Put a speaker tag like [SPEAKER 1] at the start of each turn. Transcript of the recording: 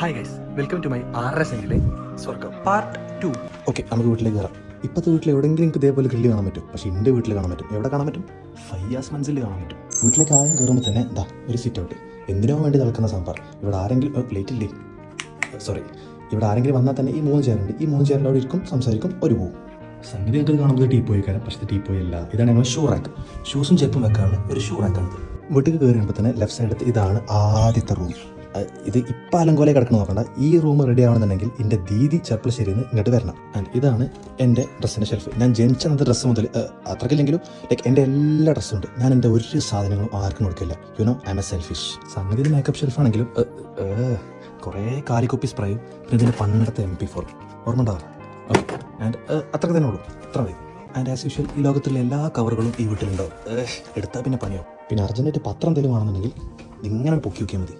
[SPEAKER 1] Hi guys welcome to my R S എന്റെ സ്വർഗം part two
[SPEAKER 2] okay നമുക്ക് വീട്ടിലേക്ക് കയറാം ഇപ്പോഴത്തെ വീട്ടിൽ എവിടെയെങ്കിലും എനിക്ക് ഇതേപോലെ ഗ്രില്ല് കാണാൻ പറ്റും. പക്ഷേ എന്റെ വീട്ടിൽ കാണാൻ പറ്റും. എവിടെ കാണാൻ പറ്റും? ഫയ്യാസ് മൻസിൽ കാണാൻ പറ്റും. വീട്ടിലേക്ക് ആരും കയറുമ്പോൾ തന്നെ എന്താ ഒരു സിറ്റ് ഔട്ട് എന്തിനോ വേണ്ടി നടക്കുന്ന സാമ്പാർ? ഇവിടെ ആരെങ്കിലും പ്ലേറ്റ് ഇല്ലേ? സോറി ഇവിടെ ആരെങ്കിലും വന്നാൽ തന്നെ ഈ മൂന്ന് ചേരുണ്ട് ഈ മൂന്ന് ചേരിൽ അവിടെ ഇരിക്കും സംസാരിക്കും ഒരു പോവും. സംഗതി ഞങ്ങൾക്ക് കാണുമ്പോൾ ടീ പോയി കാരണം പക്ഷേ ടീ പോയി അല്ല. ഇതാണ് ഞങ്ങൾ ഷൂ റാക്ക് ഷൂസും ചെപ്പും വെക്കാനുള്ള ഒരു ഷൂ റാക്കാണ് വീട്ടിൽ കയറിയപ്പോൾ തന്നെ ലെഫ്റ്റ് സൈഡത്ത് ഇതാണ് ആദ്യത്തെ റൂം ഇത് ഇപ്പം അലങ്കോലെ കിടക്കണം നോക്കണ്ട. ഈ റൂം റെഡി ആവണമെന്നുണ്ടെങ്കിൽ എന്റെ ദീദി ചെപ്പളശ്ശേരിയിൽ നിന്ന് ഇങ്ങോട്ട് വരണം. ആൻഡ് ഇതാണ് എന്റെ ഡ്രസ്സിന്റെ ഷെൽഫ് ഞാൻ ജനിച്ചത് ഡ്രസ്സ് മുതൽ അത്രക്കില്ലെങ്കിലും ലൈക്ക് എന്റെ എല്ലാ ഡ്രസ്സും ഉണ്ട്. ഞാൻ എന്റെ ഒരു സാധനങ്ങളും ആർക്കും കൊടുക്കില്ല. You know I'm a selfish സംഗതി മേക്കപ്പ് ഷെൽഫാണെങ്കിലും കുറേ കാലിക്കൊപ്പി സ്പ്രേയും പിന്നെ ഇതിന്റെ പണ്ടത്തെ എം പി ഫോർ ഓർമ്മ ഉണ്ടാവും ഓക്കെ ആൻഡ് അത്രയ്ക്ക് തന്നെ ഉള്ളൂ. അത്ര മതി. ആൻഡ് ആസ് യൂഷ്വൽ ഈ ലോകത്തിലെ എല്ലാ കവറുകളും ഈ വീട്ടിലുണ്ടാവും. എടുത്താൽ പിന്നെ പണിയാവും. പിന്നെ അർജന്റായിട്ട് പത്രം എന്തെങ്കിലും ആണെന്നുണ്ടെങ്കിൽ ഇങ്ങനെ പൊക്കി നോക്കിയാൽ മതി.